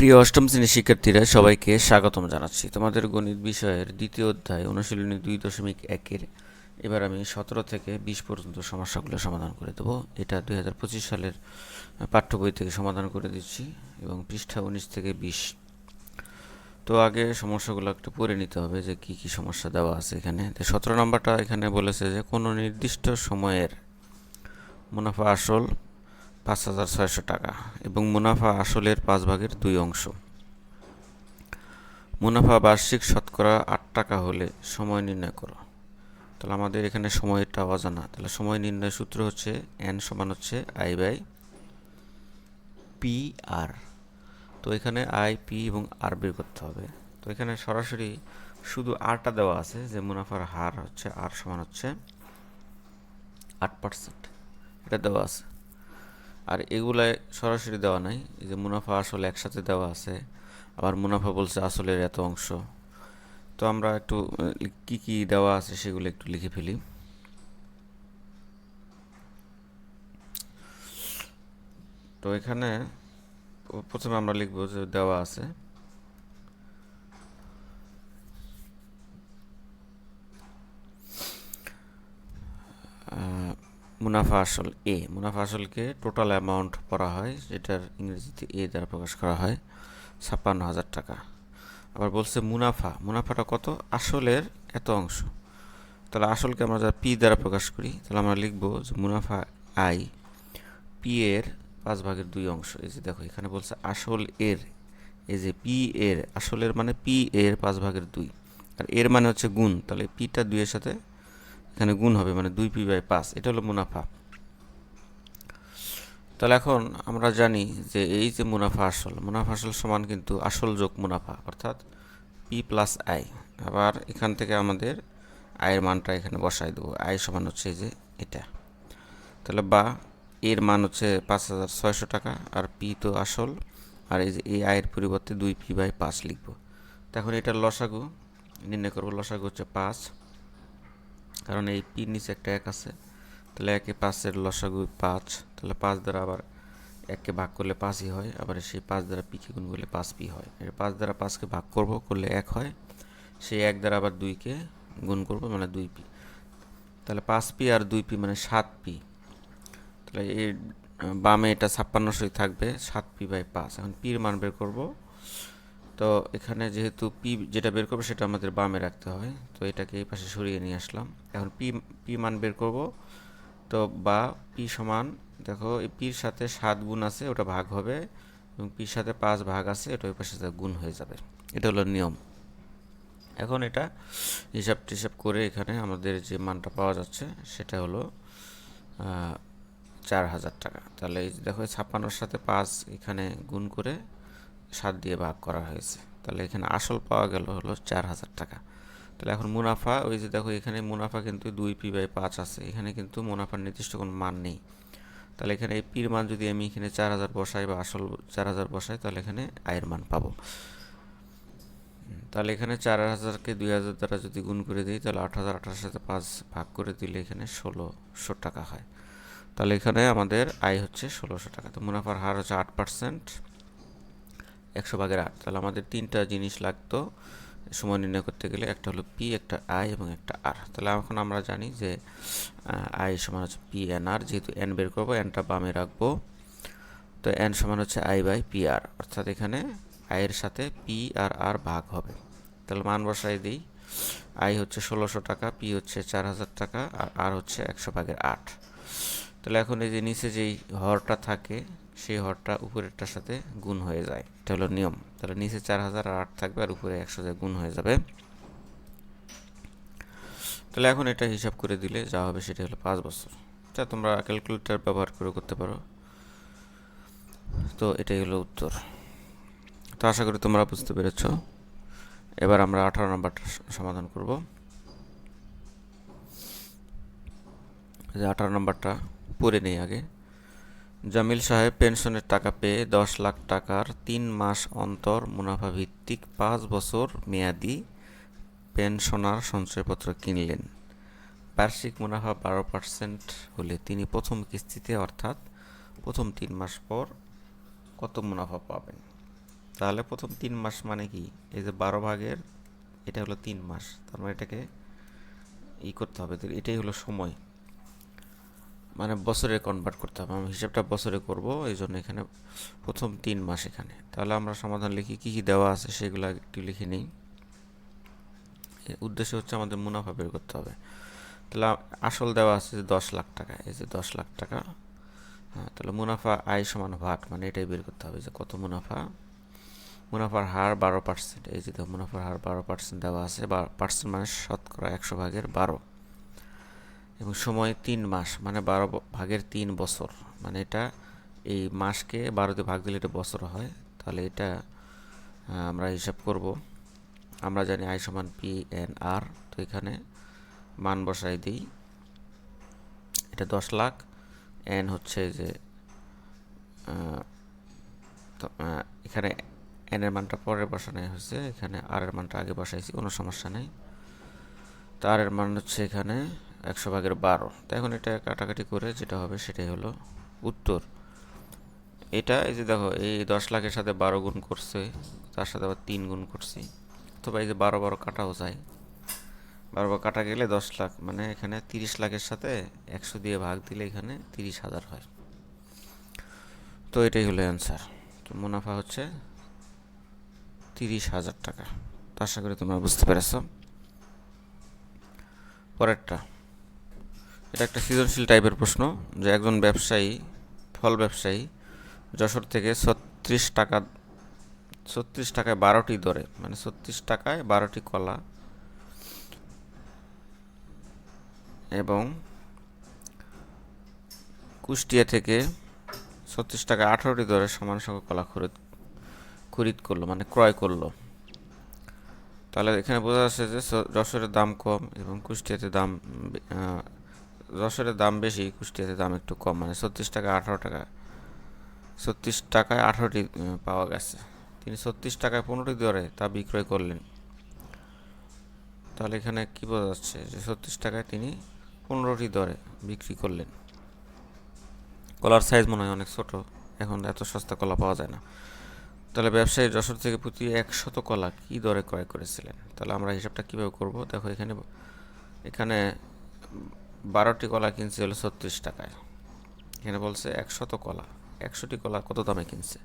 প্রিয় অষ্টম শ্রেণির শিক্ষার্থীরা, সবাইকে স্বাগতম জানাচ্ছি। তোমাদের গণিত বিষয়ের দ্বিতীয় অধ্যায়, অনুশীলনী দুই দশমিক একের। এবার আমি সতেরো থেকে বিশ পর্যন্ত সমস্যাগুলো সমাধান করে দেবো। এটা দুই হাজার পঁচিশ সালের পাঠ্য বই থেকে সমাধান করে দিচ্ছি এবং পৃষ্ঠা উনিশ থেকে বিশ। তো আগে সমস্যাগুলো একটু পড়ে নিতে হবে যে কি কি সমস্যা দেওয়া আছে এখানে। তো সতেরো নম্বরটা এখানে বলেছে যে কোনো নির্দিষ্ট সময়ের মুনাফা আসল পাঁচ হাজার ছয়শো টাকা এবং মুনাফা আসলের পাঁচ ভাগের দুই অংশ। মুনাফা বার্ষিক শতকরা আট টাকা হলে সময় নির্ণয় করো। তাহলে আমাদের এখানে সময়টা অজানা। তাহলে সময় নির্ণয় সূত্র হচ্ছে এন সমান হচ্ছে আই বাই পি আর তো এখানে আই পি এবং আর বের করতে হবে। তো এখানে সরাসরি শুধু আরটা দেওয়া আছে যে মুনাফার হার হচ্ছে আর সমান হচ্ছে আট পার্সেন্ট এটা দেওয়া আছে। আর এগুলায় সরাসরি দেওয়া নাই। এই যে মুনাফা আসলে একসাথে দেওয়া আছে, আবার মুনাফা বলছে আসলের এত অংশ। তো আমরা একটু কি কি দেওয়া আছে সেগুলো একটু লিখে ফেলি। তো এখানে প্রথমে আমরা লিখব যে দেওয়া আছে। মুনাফা আসল এ, মুনাফা আসলকে টোটাল অ্যামাউন্ট পড়া হয়, যেটার ইংরেজিতে এ দ্বারা প্রকাশ করা হয়, ছাপ্পান্ন হাজার টাকা। আবার বলছে মুনাফা, মুনাফাটা কত? আসলের এত অংশ। তাহলে আসলকে আমরা যারা পি দ্বারা প্রকাশ করি, তাহলে আমরা লিখব যে মুনাফা আই পি এর পাঁচ ভাগের দুই অংশ। এই যে দেখো, এখানে বলছে আসল এর, এই যে পি এর, আসলের মানে পি এর পাঁচ ভাগের দুই। আর এর মানে হচ্ছে গুণ, তাহলে পিটা দুইয়ের সাথে এখানে গুণ হবে মানে দুই পি বাই পাঁচ, এটা হলো মুনাফা। তাহলে এখন আমরা জানি যে এই যে মুনাফা আসল মুনাফা আসল সমান কিন্তু আসল যোগ মুনাফা, অর্থাৎ পি প্লাস আই। আবার এখান থেকে আমাদের আয়ের মানটা এখানে বসাই দেবো আয় সমান হচ্ছে যে এটা। তাহলে বা এর মান হচ্ছে পাঁচ হাজার ছয়শো টাকা, আর পি তো আসল, আর এই যে এই আয়ের পরিবর্তে দুই পি বাই পাঁচ লিখব। তখন এটার লসাগু, নির্ণয় করব, লসাগু হচ্ছে পাঁচ কারণ এই পি নিচে একটা এক আছে। তাহলে একে পাঁচের লসাগু পাঁচ, তাহলে পাঁচ দ্বারা আবার এককে ভাগ করলে পাঁচই হয়, আবার সেই পাঁচ দ্বারা পিকে গুণ করলে পাঁচ পি হয়। এর পাঁচ দ্বারা পাঁচকে ভাগ করব, করলে এক হয়, সেই এক দ্বারা আবার দুইকে গুণ করব মানে দুই পি। তাহলে পাঁচ পি আর দুই পি মানে সাত পি। তাহলে এই বামে এটা ছাপ্পান্নশোই থাকবে, সাত পি বাই পাঁচ। এখন পির মান বের করব। তো এখানে যেহেতু পি যেটা বের করব সেটা আমাদের বামে রাখতে হয় তো এটাকে এই পাশে সরিয়ে নিয়ে আসলাম। এখন পি পি মান বের করব। তো বা পি সমান, দেখো, এই পির সাথে সাত গুণ আছে, ওটা ভাগ হবে। এবং পির সাথে পাঁচ ভাগ আছে, এটা ওই পাশে গুণ হয়ে যাবে। এটা হলো নিয়ম। এখন এটা হিসাব টিসাব করে এখানে আমাদের যে মানটা পাওয়া যাচ্ছে, সেটা হলো চার হাজার টাকা। তাহলে এই দেখো, ছাপ্পান্নর সাথে পাঁচ এখানে গুণ করে সাত দিয়ে ভাগ করা হয়েছে। তাহলে এখানে আসল পাওয়া গেল হলো চার হাজার টাকা। তাহলে এখন মুনাফা, ওই যে দেখো এখানে মুনাফা কিন্তু দুই পি বাই পাঁচ আছে। এখানে কিন্তু মুনাফার নির্দিষ্ট কোনো মান নেই। তাহলে এখানে এই পির মান যদি আমি এখানে চার হাজার বসাই বা আসল চার হাজার বসাই, তাহলে এখানে আয়ের মান পাবো। তাহলে এখানে চার হাজারকে দুই হাজার দ্বারা যদি গুণ করে দিই, তাহলে আট হাজার আঠারোর সাথে পাঁচ ভাগ করে দিলে এখানে ষোলোশো টাকা হয়। তাহলে এখানে আমাদের আয় হচ্ছে ষোলোশো টাকা। তো মুনাফার হার হচ্ছে আট পার্সেন্ট। একশো ভাগের আট। তাহলে আমাদের তিনটা জিনিস লাগতো সময় নির্ণয় করতে গেলে। একটা হলো পি, একটা আই এবং একটা আর। তাহলে এখন আমরা জানি যে আই সমান হচ্ছে পি, এন, আর। যেহেতু এন বের করব, এনটা বামে রাখব। তো এন সমান হচ্ছে আই বাই পি, আর। অর্থাৎ এখানে আয়ের সাথে পি আর আর ভাগ হবে। তাহলে মান বসাই দিই। আই হচ্ছে ষোলোশো টাকা, পি হচ্ছে চার হাজার টাকা, আর আর হচ্ছে একশো ভাগের আট। তাহলে এখন এই যে নিচে যেই হরটা থাকে, সেই হরটা উপরেরটার সাথে গুণ হয়ে যায়। এটা হলো নিয়ম। তাহলে নিচে চার হাজার আর আট থাকবে আর উপরে একশো গুণ হয়ে যাবে। তাহলে এখন এটা হিসাব করে দিলে যা হবে সেটা হলো পাঁচ বছর। যা তোমরা ক্যালকুলেটার ব্যবহার করে করতে পারো। তো এটাই হলো উত্তর। তো আশা করি তোমরা বুঝতে পেরেছ। এবার আমরা আঠারো নম্বরটা সমাধান করব। যে আঠারো নম্বরটা। পড়ে নেই আগে। জামিল সাহেব পেনশনের টাকা পেয়ে দশ লাখ টাকার তিন মাস অন্তর মুনাফা ভিত্তিক পাঁচ বছর মেয়াদি পেনশনার সঞ্চয়পত্র কিনলেন। বার্ষিক মুনাফা বারো পার্সেন্ট হলে তিনি প্রথম কিস্তিতে অর্থাৎ প্রথম তিন মাস পর কত মুনাফা পাবেন? তাহলে প্রথম তিন মাস মানে কি? এই যে বারো ভাগের, এটা হলো তিন মাস। তার মানে এটাকে ই করতে হবে। এটাই হলো সময়। মানে বছরে কনভার্ট করতে হবে। আমি হিসাবটা বছরে করব এই জন্য এখানে প্রথম তিন মাস এখানে। তাহলে আমরা সমাধান লিখি, কী কী দেওয়া আছে সেগুলো একটু লিখে নিই। উদ্দেশ্য হচ্ছে আমাদের মুনাফা বের করতে হবে। তাহলে আসল দেওয়া আছে যে দশ লাখ টাকা। এই যে দশ লাখ টাকা হ্যাঁ তাহলে মুনাফা আয় সমান ভাট মানে এটাই বের করতে হবে যে কত মুনাফা। মুনাফার হার বারো পার্সেন্ট এই যে মুনাফার হার বারো পার্সেন্ট দেওয়া আছে, বা পার্সেন্ট মানে শতকরা একশো ভাগের বারো। এবং সময় তিন মাস মানে বারো ভাগের তিন বছর। মানে এটা এই মাসকে বারোতে ভাগ দিলে এটা বছর হয়। তাহলে এটা আমরা হিসাব করব। আমরা জানি আই সমান পি এন আর, তো এখানে মান বসাই দিই। এটা দশ লাখ, এন হচ্ছে যে এখানে এন এর মানটা পরে বসানো হয়েছে। এখানে আর এর মানটা আগে বসাইছি, কোনো সমস্যা নেই। তার এর মান হচ্ছে এখানে একশো ভাগের বারো। তো এখন এটা কাটাকাটি করে যেটা হবে সেটাই হলো উত্তর। এটা এই যে দেখো, এই দশ লাখের সাথে বারো গুণ করছে, তার সাথে আবার তিন গুণ করছি। অথবা এই যে বারো বারো কাটাও যায়। বারো বারো কাটা গেলে দশ লাখ মানে এখানে তিরিশ লাখের সাথে একশো দিয়ে ভাগ দিলে এখানে তিরিশ হাজার হয়। তো এটাই হলো অ্যান্সার তো মুনাফা হচ্ছে তিরিশ হাজার টাকা। তো আশা করি তোমরা বুঝতে পেরেছ। পরেরটা। এটা একটা সৃজনশীল টাইপের প্রশ্ন যে একজন ব্যবসায়ী, ফল ব্যবসায়ী যশোর থেকে ছত্রিশ টাকা, ছত্রিশ টাকায় বারোটি দরে মানে ছত্রিশ টাকায় বারোটি কলা এবং কুষ্টিয়া থেকে ছত্রিশ টাকা আঠারোটি দরে সমান সংখ্যক কলা খরিদ খরিদ করল মানে ক্রয় করল। তাহলে এখানে বোঝা যাচ্ছে যে যশোরের দাম কম এবং কুষ্টিয়াতে দাম যশোরের দাম বেশি, কুষ্টিয়াতে দাম একটু কম। মানে ছত্রিশ টাকা আঠারো টাকা। ছত্রিশ টাকায় আঠারোটি পাওয়া গেছে। তিনি ছত্রিশ টাকায় পনেরোটি দরে তা বিক্রয় করলেন। তাহলে এখানে কি বোঝা যাচ্ছে যে ছত্রিশ টাকায় তিনি পনেরোটি দরে বিক্রি করলেন? কলার সাইজ মনে হয় অনেক ছোট। এখন এত সস্তা কলা পাওয়া যায় না। তাহলে ব্যবসায়ী যশোর থেকে প্রতি একশত কলা কী দরে ক্রয় করেছিলেন? তাহলে আমরা হিসাবটা কীভাবে করব? দেখো এখানে এখানে বারোটি কলা কিনছে হলো ছত্রিশ টাকায়। এখানে বলছে একশত কলা। একশোটি কলা কত দামে কিনছে?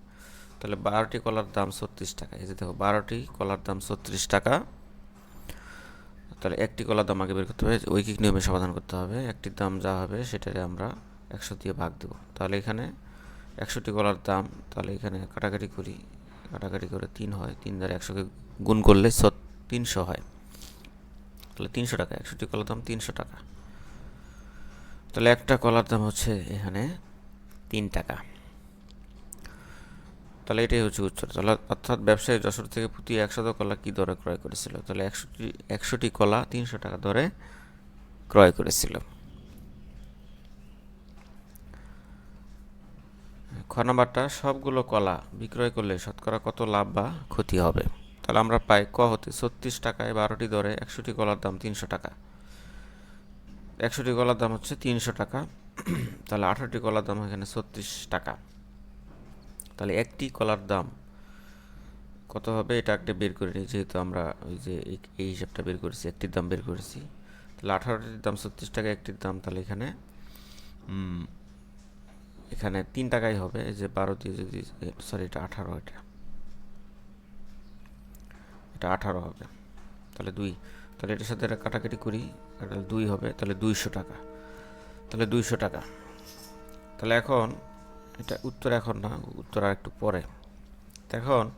তাহলে বারোটি কলার দাম ছত্রিশ টাকা। এই যে দেখো, বারোটি কলার দাম ছত্রিশ টাকা। তাহলে একটি কলার দাম আগে বের করতে হবে। ঐকিক নিয়মে সমাধান করতে হবে? একটির দাম যা হবে সেটারে আমরা একশো দিয়ে ভাগ দেবো। তাহলে এখানে একশোটি কলার দাম, তাহলে এখানে কাটাকাটি করি। কাটাকাটি করে তিন হয়। তিন দ্বারা একশোকে গুণ করলে তিনশো হয়। তাহলে তিনশো টাকা। একশোটি কলার দাম তিনশো টাকা। তাহলে একটা কলার দাম হচ্ছে এখানে তিন টাকা। তাহলে এটাই হচ্ছে উত্তর। তাহলে অর্থাৎ ব্যবসায়ী যশোর থেকে প্রতি একশত কলা কী দরে ক্রয় করেছিল? তাহলে একশোটি একশোটি কলা তিনশো টাকা দরে ক্রয় করেছিল। খ নাম্বারটা, সবগুলো কলা বিক্রয় করলে শতকরা কত লাভ বা ক্ষতি হবে? তাহলে আমরা পাই ক হতে ছত্রিশ টাকায় বারোটি দরে একশোটি কলার দাম তিনশো টাকা। একশোটি কলার দাম হচ্ছে তিনশো টাকা। তাহলে আঠারোটি কলার দাম এখানে ছত্রিশ টাকা। তাহলে একটি কলার দাম কত হবে? এটা একটা বের করে নিই, যেহেতু আমরা ওই যে এই- হিসাবটা বের করেছি, একটির দাম বের করেছি। তাহলে আঠারোটির দাম ছত্রিশ টাকা, একটির দাম তাহলে এখানে এখানে তিন টাকাই হবে। এই যে বারো দিয়ে যদি সরি এটা আঠারো, এটা। এটা আঠারো হবে। তাহলে দুই। তাহলে এটার সাথে এটা কাটাকাটি করি এটা দুই হবে, তাহলে দুইশো টাকা। তাহলে দুইশো টাকা। তাহলে এখন, এটা উত্তর এখন না, উত্তর আর একটু পরে। এখন,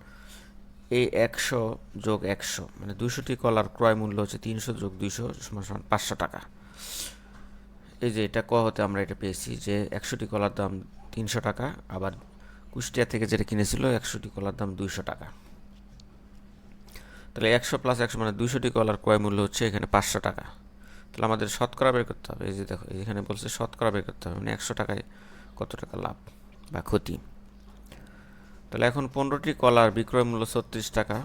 এই একশো যোগ একশো মানে দুইশোটি কলার ক্রয় মূল্য হচ্ছে তিনশো যোগ দুইশো সমান পাঁচশো টাকা। এই যে এটা ক হতে আমরা এটা পেয়েছি যে একশোটি কলার দাম তিনশো টাকা, আবার কুষ্টিয়া থেকে যেটা কিনেছিল একশোটি কলার দাম দুইশো টাকা। তাহলে একশো প্লাস একশো মানে দুইশোটি কলার ক্রয় মূল্য হচ্ছে এখানে পাঁচশো টাকা। তাহলে আমাদের শতকরা বের করতে হবে। এই যে দেখো এখানে বলছে শতকরা বের করতে হবে। মানে একশো টাকায় কত টাকা লাভ বা ক্ষতি? তাহলে এখন পনেরোটি কলার বিক্রয় মূল্য ছত্রিশ টাকা।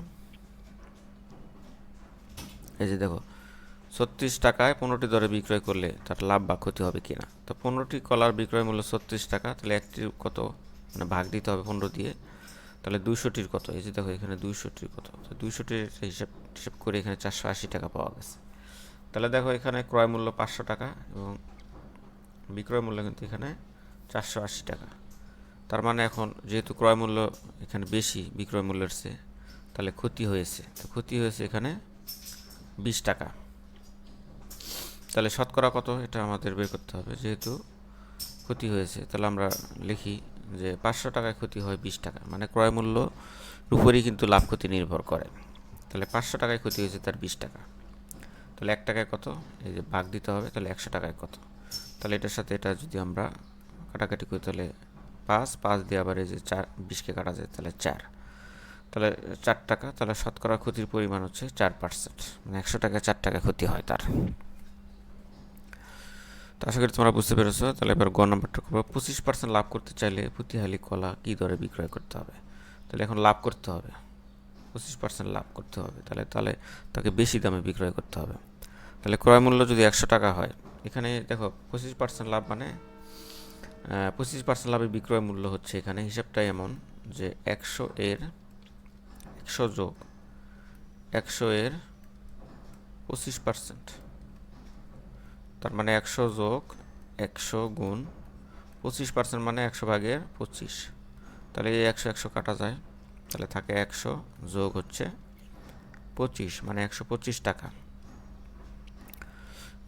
এই যে দেখো, ছত্রিশ টাকায় পনেরোটি দরে বিক্রয় করলে তার লাভ বা ক্ষতি হবে কিনা? তো পনেরোটি কলার বিক্রয় মূল্য ছত্রিশ টাকা, তাহলে একটি কত? মানে ভাগ দিতে হবে পনেরো দিয়ে। তাহলে দুইশোটির কত? এই যে দেখো, এখানে দুইশোটির কত? দুইশোটির হিসাব হিসাব করে এখানে চারশো আশি টাকা পাওয়া গেছে। তাহলে দেখো এখানে ক্রয় মূল্য পাঁচশো টাকা এবং বিক্রয় মূল্য কিন্তু এখানে চারশো আশি টাকা। তার মানে এখন যেহেতু ক্রয় মূল্য এখানে বেশি, বিক্রয় মূল্যের চেয়ে, তাহলে ক্ষতি হয়েছে। তো ক্ষতি হয়েছে এখানে বিশ টাকা। তাহলে শতকরা কত? এটা আমাদের বের করতে হবে, যেহেতু ক্ষতি হয়েছে। তাহলে আমরা লিখি যে পাঁচশো টাকায় ক্ষতি হয় বিশ টাকা। মানে ক্রয় মূল্য উপরেই কিন্তু লাভ ক্ষতি নির্ভর করে। তাহলে পাঁচশো টাকায় ক্ষতি হয়েছে তার বিশ টাকা। তাহলে এক টাকায় কত? এই যে ভাগ দিতে হবে, তাহলে একশো টাকায় কত? তাহলে এটার সাথে এটা যদি আমরা কাটাকাটি করি, তাহলে পাঁচ পাঁচ দিয়ে আবার এই যে চার, বিশকে কাটা যায়, তাহলে চার। তাহলে চার টাকা, তাহলে শতকরা ক্ষতির পরিমাণ হচ্ছে চার পার্সেন্ট মানে একশো টাকায় চার টাকা ক্ষতি হয় তার। তো আশা করি তোমরা বুঝতে পেরেছ। তাহলে এবার গ নাম্বারটা করব। পঁচিশ পার্সেন্ট লাভ করতে চাইলে প্রতিহালি কলা কী দরে বিক্রয় করতে হবে? তাহলে এখন লাভ করতে হবে। পঁচিশ পার্সেন্ট লাভ করতে হবে। তাহলে তাহলে তাকে বেশি দামে বিক্রয় করতে হবে। তাহলে ক্রয় মূল্য যদি একশো টাকা হয়, এখানে দেখো পঁচিশ পার্সেন্ট লাভ মানে পঁচিশ পার্সেন্ট লাভের বিক্রয় মূল্য হচ্ছে এখানে হিসাবটা এমন যে একশো এর, একশো যোগ একশো এর পঁচিশ পার্সেন্ট তার মানে একশো যোগ একশো গুণ পঁচিশ পার্সেন্ট মানে একশো ভাগের পঁচিশ। তাহলে এই একশো একশো কাটা যায়। তাহলে থাকে একশো যোগ হচ্ছে পঁচিশ মানে একশো পঁচিশ টাকা।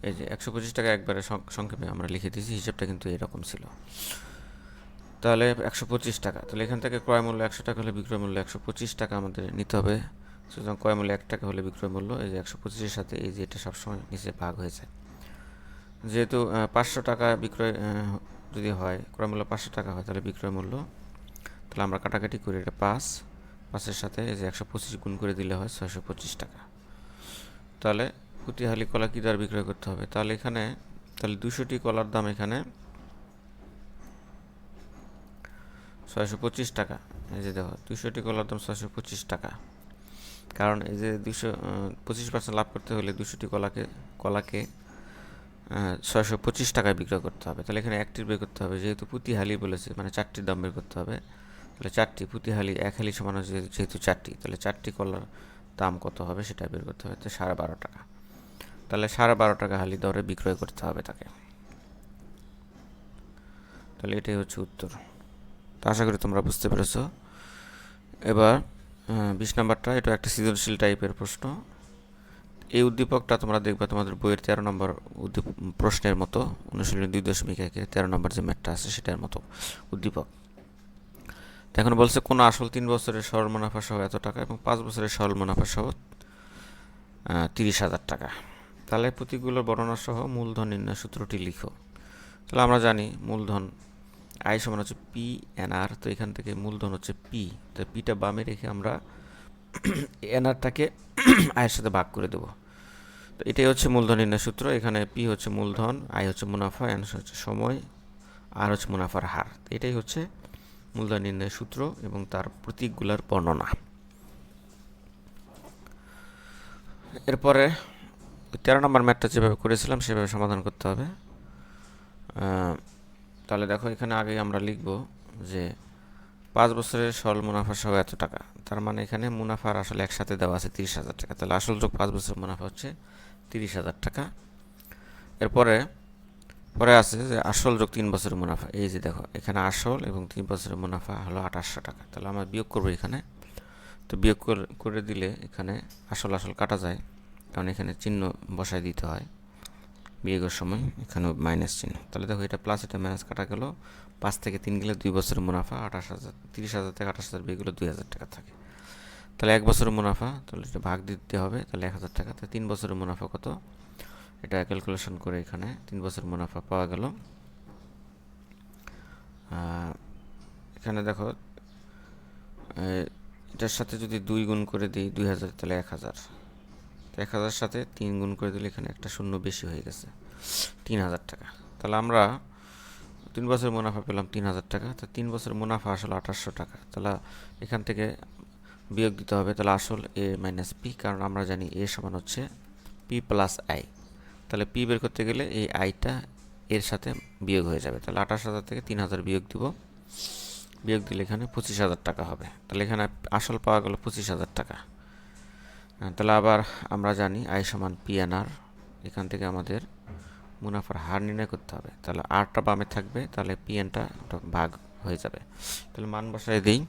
এই যে একশো পঁচিশ টাকা একবারে সংক্ষেপে আমরা লিখে দিয়েছি, হিসাবটা কিন্তু এরকম ছিল। তাহলে একশো পঁচিশ টাকা, তাহলে এখান থেকে ক্রয় মূল্য একশো টাকা হলে বিক্রয় মূল্য একশো পঁচিশ টাকা আমাদের নিতে হবে। সুতরাং ক্রয় মূল্য এক টাকা হলে বিক্রয় মূল্য, এই যে একশো পঁচিশের সাথে এই যে এটা সবসময় নিচে ভাগ হয়ে যায়। যেহেতু পাঁচশো টাকা বিক্রয় যদি হয় ক্রয় মূল্য পাঁচশো টাকা হয়, তাহলে বিক্রয় মূল্য, তাহলে আমরা কাটাকাটি করি এটা পাঁচ, পাঁচের সাথে এই যে একশো পঁচিশ গুণ করে দিলে হয় ছয়শো পঁচিশ টাকা। তাহলে প্রতি হালি কলা কী দ্বার বিক্রয় করতে হবে? তাহলে এখানে, তাহলে দুশোটি কলার দাম এখানে ছয়শো পঁচিশ টাকা। এই যে দেখো, দুশোটি কলার দাম ছয়শো পঁচিশ টাকা। কারণ এই যে দুশো পঁচিশ পার্সেন্ট লাভ করতে হলে দুশোটি কলাকে কলাকে ছয়শো পঁচিশ টাকায় বিক্রয় করতে হবে। তাহলে এখানে একটির বের করতে হবে, যেহেতু প্রতি হালি বলেছে মানে চারটির দাম বের করতে হবে। তাহলে চারটি প্রতি হালি, এক হালি সমান হচ্ছে যেহেতু চারটি, তাহলে চারটি কলার দাম কত হবে সেটা বের করতে হবে, তো সাড়ে বারো টাকা। তাহলে সাড়ে বারো টাকা হালি দরে বিক্রয় করতে হবে তাকে। তাহলে এটাই হচ্ছে উত্তর। তো আশা করি তোমরা বুঝতে পেরেছ। এবার বিশ নাম্বারটা, এটা একটা সৃজনশীল টাইপের প্রশ্ন। এই উদ্দীপকটা তোমরা দেখবে তোমাদের বইয়ের তেরো নম্বর উদ্দীপ প্রশ্নের মতো, অনুশীলনী দুই দশমিক একের তেরো নম্বর যে ম্যাটটা আছে সেটার মতো উদ্দীপক। এখন বলছে, কোনো আসল তিন বছরের সরল মুনাফা সহ এত টাকা এবং পাঁচ বছরের সরল মুনাফা সহ তিরিশ হাজার টাকা। তাহলে প্রতীকগুলোর বর্ণনা সহ মূলধন নির্ণয় সূত্রটি লিখো। তাহলে আমরা জানি মূলধন আয় সমান হচ্ছে পি এন আর, তো এখান থেকে মূলধন হচ্ছে পি। তো পিটা বামে রেখে আমরা এনআরটাকে আয়ের সাথে ভাগ করে দেবো। তো এটাই হচ্ছে মূলধন নির্ণয় সূত্র। এখানে পি হচ্ছে মূলধন আয় হচ্ছে মুনাফা এন হচ্ছে সময় আর হচ্ছে মুনাফার হার। এটাই হচ্ছে মূলধন নির্ণয় সূত্র এবং তার প্রতীকগুলোর বর্ণনা। এরপরে তেরো নম্বর ম্যাটটা যেভাবে করেছিলাম, সেভাবে সমাধান করতে হবে। তাহলে দেখো, এখানে আগে আমরা লিখব যে পাঁচ বছরের সরল মুনাফা সহ এত টাকা। তার মানে এখানে মুনাফার আসলে একসাথে দেওয়া আছে তিরিশ হাজার টাকা। তাহলে আসল যোগ পাঁচ বছরের মুনাফা হচ্ছে তিরিশ হাজার টাকা। এরপরে, পরে আছে যে আসল যোগ তিন বছরের মুনাফা। এই যে দেখো, এখানে আসল এবং তিন বছরের মুনাফা হলো আঠাশশো টাকা। তাহলে আমরা বিয়োগ করব এখানে। তো বিয়োগ করে দিলে এখানে আসল আসল কাটা যায়, কারণ এখানে চিহ্ন বসায় দিতে হয়। বিয়োগের সময় এখানে মাইনাস চিহ্ন। তাহলে দেখো, এটা প্লাস এটা মাইনাস কাটা গেল। পাঁচ থেকে তিন গেলে দুই বছরের মুনাফা আঠাশ হাজার, তিরিশ হাজার থেকে আঠাশ হাজার বিয়ে গেলে দুই হাজার টাকা থাকে। তাহলে এক বছরের মুনাফা, তাহলে এটা ভাগ দিতে হবে, তাহলে এক হাজার টাকা। তাহলে তিন বছরের মুনাফা কত? এটা ক্যালকুলেশন করে এখানে তিন বছর মুনাফা পাওয়া গেল। এখানে দেখো এটার সাথে যদি দুই গুণ করে দিই দুই হাজার, তাহলে এক হাজার। এক হাজার সাথে তিন গুণ করে দিলে এখানে একটা শূন্য বেশি হয়ে গেছে, তিন হাজার টাকা। তাহলে আমরা তিন বছর মুনাফা পেলাম তিন হাজার টাকা। তো তিন বছর মুনাফা আসলে আঠাশশো টাকা। তাহলে এখান থেকে বিয়োগ দিতে হবে, তাহলে আসল এ মাইনাস পি কারণ আমরা জানি এ সমান হচ্ছে পি প্লাস আই তাহলে পি বের করতে গেলে এই আইটা এর সাথে বিয়োগ হয়ে যাবে। তাহলে আঠাশ হাজার থেকে তিন হাজার বিয়োগ দিব। বিয়োগ দিলে এখানে পঁচিশ হাজার টাকা হবে। তাহলে এখানে আসল পাওয়া গেল পঁচিশ হাজার টাকা। তাহলে আবার আমরা জানি আই সমান পিএনআর এখান থেকে আমাদের মুনাফার হার নির্ণয় করতে হবে। তাহলে আরটা বামে থাকবে, তাহলে পি পিএনটা ভাগ হয়ে যাবে। তাহলে মান বসায় দিই।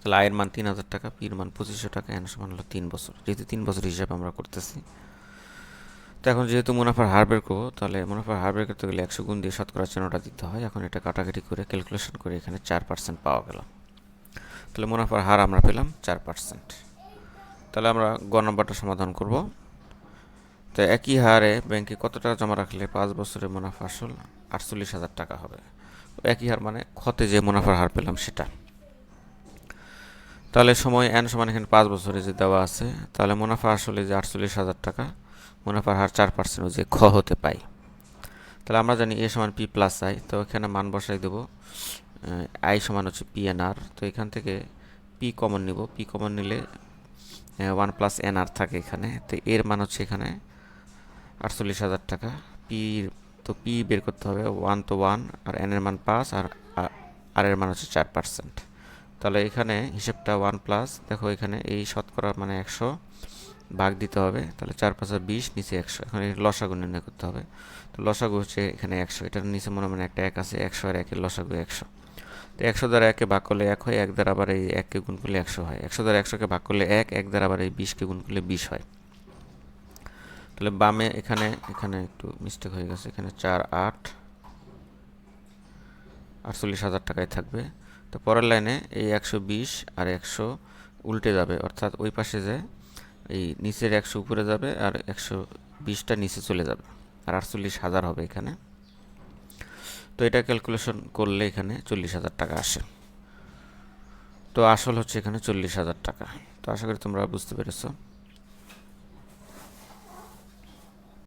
তাহলে আয়ের মান তিন হাজার টাকা, পির মান পঁচিশশো টাকা, এন সমান হলো তিন বছর। যেহেতু তিন বছর হিসাবে আমরা করতেছি। তো এখন যেহেতু মুনাফার হার বের করব, তাহলে মুনাফার হার বের করতে গেলে একশো গুণ দিয়ে শতকরা চিহ্নটা দিতে হয়। এখন এটা কাটাকাটি করে ক্যালকুলেশন করে এখানে চার পার্সেন্ট পাওয়া গেল। তাহলে মুনাফার হার আমরা পেলাম চার পার্সেন্ট তাহলে আমরা গ নম্বরটা সমাধান করব। তো একই হারে ব্যাংকে কত টাকা জমা রাখলে পাঁচ বছরের মুনাফা আসল? আটচল্লিশ হাজার টাকা হবে। একই হার মানে ক্ষতে যে মুনাফার হার পেলাম সেটা। তাহলে সময় এন সমান এখানে পাঁচ বছরে যে দেওয়া আছে, তাহলে মুনাফা আসলে যে আটচল্লিশ হাজার টাকা, মুনাফার হার চার পার্সেন্ট যে খ হতে পাই। তাহলে আমরা জানি এ সমান পি প্লাস আই তো এখানে মান বসাই দেবো আই সমান হচ্ছে পি এন আর তো এখান থেকে পি কমন নিব পি কমন নিলে ওয়ান প্লাস এন আর থাকে এখানে, তো এর মান হচ্ছে এখানে আটচল্লিশ হাজার টাকা পি তো পি বের করতে হবে ওয়ান তো ওয়ান আর এন এর মান পাঁচ, আর আর এর মান হচ্ছে চার পার্সেন্ট তাহলে এখানে হিসেবটা ওয়ান প্লাস দেখো এখানে এই শতকরা মানে একশো, ভাগ দিতে হবে, তাহলে চার পাঁচ বিশ, নিচে একশো। এখন লসাগু নির্ণয় করতে হবে। তো লসাগু হচ্ছে এখানে একশো এটার নিচে মনে মনে একটা এক আছে, একশো আর একের লসাগু একশো। তো একশো দ্বারা একে ভাগ করলে এক হয়, এক দ্বারা আবার এই এককে গুণ করলে একশো হয়। একশো দ্বারা একশোকে ভাগ করলে এক এক দ্বারা আবার এই বিশকে গুণ করলে বিশ হয়। তাহলে বামে এখানে এখানে একটু মিস্টেক হয়ে গেছে, এখানে চার আট, আটচল্লিশ হাজার টাকায় থাকবে। তো পরের লাইনে এই একশো বিশ আর একশো উল্টে যাবে, অর্থাৎ ওই পাশে যে এই নিচের একশো উপরে যাবে আর একশো বিশটা নিচে চলে যাবে, আর আটচল্লিশ হাজার হবে এখানে। তো এটা ক্যালকুলেশন করলে এখানে চল্লিশ হাজার টাকা আসে। তো আসল হচ্ছে এখানে চল্লিশ হাজার টাকা। তো আশা করি তোমরা বুঝতে পেরেছ।